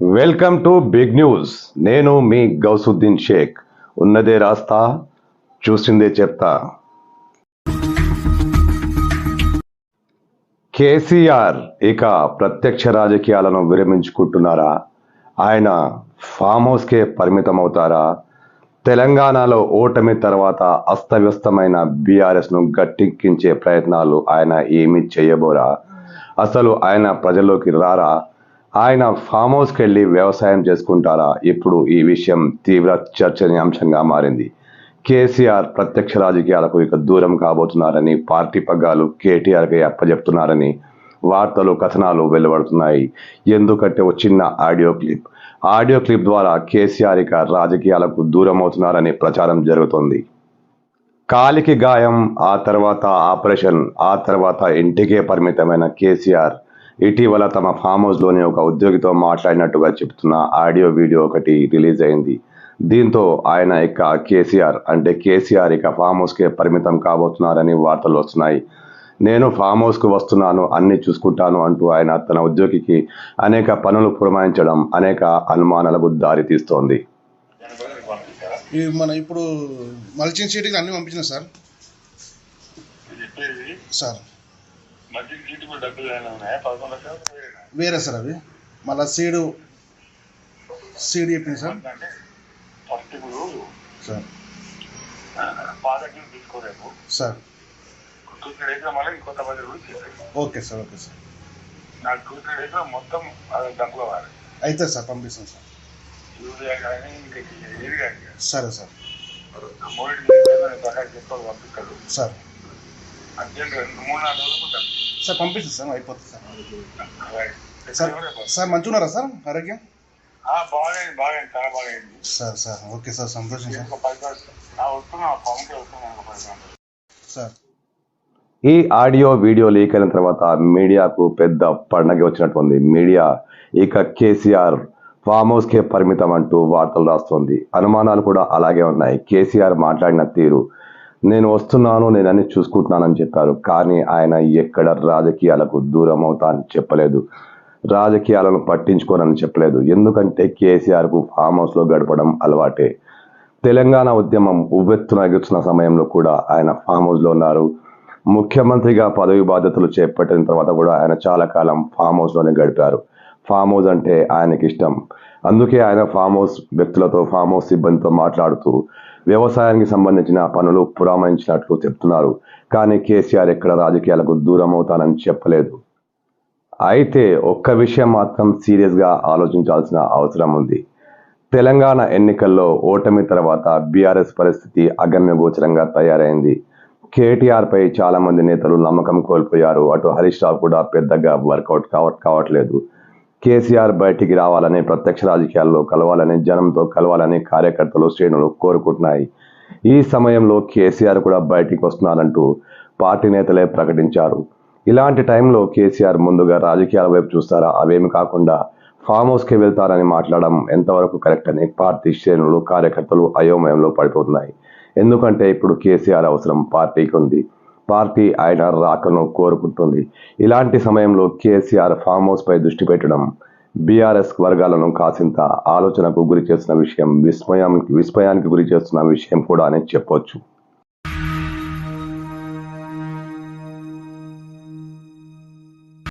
Welcome to big news. నేను మీ గౌసుద్దీన్ షేక్. ఉన్నదే రాస్తా చూసిందే చెప్తా. కేసీఆర్ ఇక ప్రత్యక్ష రాజకీయాలను విరమించుకుంటున్నారా? ఆయన ఫామ్ హౌస్కే పరిమితం అవుతారా తెలంగాణలో ఓటమి తర్వాత అస్తవ్యస్తమైన బీఆర్ఎస్ను గట్టెక్కించే ప్రయత్నాలు ఆయన ఏమి చేయబోరా? అసలు ఆయన ప్రజల్లోకి రారా? ఆయన ఫామ్ హౌస్కి వెళ్ళి వ్యవసాయం చేసుకుంటారా? ఇప్పుడు ఈ విషయం తీవ్ర చర్చనీయాంశంగా మారింది. కేసీఆర్ ప్రత్యక్ష రాజకీయాలకు ఇక దూరం కాబోతున్నారని పార్టీ పగ్గాలు కేటీఆర్కి అప్పజెప్తున్నారని వార్తలు కథనాలు వెలువడుతున్నాయి. ఎందుకంటే ఒక చిన్న ఆడియో క్లిప్. ఆడియో క్లిప్ ద్వారా కేసీఆర్ ఇక రాజకీయాలకు దూరం అవుతున్నారని ప్రచారం జరుగుతోంది. కాలికి గాయం ఆ తర్వాత ఆపరేషన్ ఆ తర్వాత ఇంటికే పరిమితమైన కేసీఆర్ ఇటీవల తమ ఫామ్ హౌస్లోని ఒక ఉద్యోగితో మాట్లాడినట్టుగా చెబుతున్న ఆడియో వీడియో ఒకటి రిలీజ్ అయింది. దీంతో ఆయన ఇక కేసీఆర్ అంటే కేసీఆర్ ఇక ఫామ్ హౌస్కే పరిమితం కాబోతున్నారని వార్తలు వస్తున్నాయి. నేను ఫామ్ హౌస్కు వస్తున్నాను అన్ని చూసుకుంటాను అంటూ ఆయన తన ఉద్యోగికి అనేక పనులు పురమాయించడం అనేక అనుమానాలకు దారితీస్తోంది. మన ఇప్పుడు మల్చింగ్ సీట్కి అన్ని పంపించిన సార్? సార్. వేరే సార్ అవి. మళ్ళా సీడు సీడ్ చెప్పింది సార్. అంటే ఫస్ట్ ఇప్పుడు సార్. తీసుకోలేము సార్. టూ త్రీ డేస్ మళ్ళీ కొత్త బడ్జెట్ కూడా చేసేది ఓకే సార్ ఓకే సార్. నాకు టూ త్రీ డేస్ మొత్తం అయితే సార్ పంపిస్తాను సార్. యూరియా కానీ ఇంకా ఏది కానీ సరే సార్. మూడింటి ప్రకారం చెప్పాలి పంపిస్తాడు. సార్. అర్జెంట్ రెండు మూడు నాలుగు రోజులు సార్ పంపిస్తాను సార్ అయిపోతుంది సార్. రైట్. సార్? సార్ మంచిగా ఉన్నారా సార్ ఆరోగ్యం? ఆ, బాగాయింది బాగాయింది చాలా బాగాయింది సార్ సార్ ఓకే సార్ సంతోషం సార్. ఈ ఆడియో వీడియో లీక్ అయిన తర్వాత మీడియాకు పెద్ద పండగ వచ్చినట్టుంది మీడియా ఇక కేసీఆర్ ఫామ్ హౌస్కే పరిమితం అంటూ వార్తలు రాస్తోంది. అనుమానాలు కూడా అలాగే ఉన్నాయి. కేసీఆర్ మాట్లాడిన తీరు నేను వస్తున్నాను నేను అన్ని చూసుకుంటున్నానని చెప్పారు. కానీ ఆయన ఎక్కడ రాజకీయాలకు దూరం అవుతా అని చెప్పలేదు. రాజకీయాలను పట్టించుకోనని చెప్పలేదు. ఎందుకంటే కేసీఆర్కు ఫామ్ హౌస్లో గడపడం అలవాటే. తెలంగాణ ఉద్యమం ఉవ్వెత్తున ఎగుతున్న సమయంలో కూడా ఆయన ఫామ్ హౌస్లో ఉన్నారు. ముఖ్యమంత్రిగా పదవి బాధ్యతలు చేపట్టిన తర్వాత కూడా ఆయన చాలా కాలం ఫామ్ హౌస్లోనే గడిపారు. ఫామ్ హౌస్ అంటే ఆయనకి ఇష్టం అందుకే ఆయన ఫామ్ హౌస్ వ్యక్తులతో ఫామ్ హౌస్ సిబ్బందితో మాట్లాడుతూ వ్యవసాయానికి సంబంధించిన పనులు పురామరించినట్లు చెప్తున్నారు. కానీ కేసీఆర్ ఎక్కడ రాజకీయాలకు దూరం అవుతానని చెప్పలేదు. అయితే ఒక్క విషయం మాత్రం సీరియస్గా ఆలోచించాల్సిన అవసరం ఉంది. తెలంగాణ ఎన్నికల్లో ఓటమి తర్వాత బీఆర్ఎస్ పరిస్థితి అగమ్యగోచరంగా తయారైంది. కేటీఆర్ పై చాలా మంది నేతలు నమ్మకం కోల్పోయారు. అటు హరీష్ రావు కూడా పెద్దగా వర్కౌట్ కావ కావట్లేదు. కేసీఆర్ బయటికి రావాలని ప్రత్యక్ష రాజకీయాల్లో కలవాలని జనంతో కలవాలని కార్యకర్తలు శ్రేణులు కోరుకుంటున్నాయి. ఈ సమయంలో కేసీఆర్ కూడా బయటికి వస్తున్నారంటూ పార్టీ నేతలే ప్రకటించారు. ఇలాంటి టైంలో కేసీఆర్ ముందుగా రాజకీయాల వైపు చూస్తారా? అవేమి కాకుండా ఫామ్ హౌస్కి వెళ్తారని మాట్లాడడం ఎంతవరకు కరెక్ట్ అని పార్టీ శ్రేణులు కార్యకర్తలు అయోమయంలో పడిపోతున్నాయి. ఎందుకంటే ఇప్పుడు కేసీఆర్ అవసరం పార్టీకి ఉంది. పార్టీ ఆయన రాకను కోరుకుంటుంది. ఇలాంటి సమయంలో కేసీఆర్ ఫామ్ హౌస్ పై దృష్టి పెట్టడం బీఆర్ఎస్ వర్గాలను కాసింత ఆలోచనకు గురి చేస్తున్న విషయం విస్మయానికి విస్మయానికి గురి చేస్తున్న విషయం కూడా అని చెప్పొచ్చు.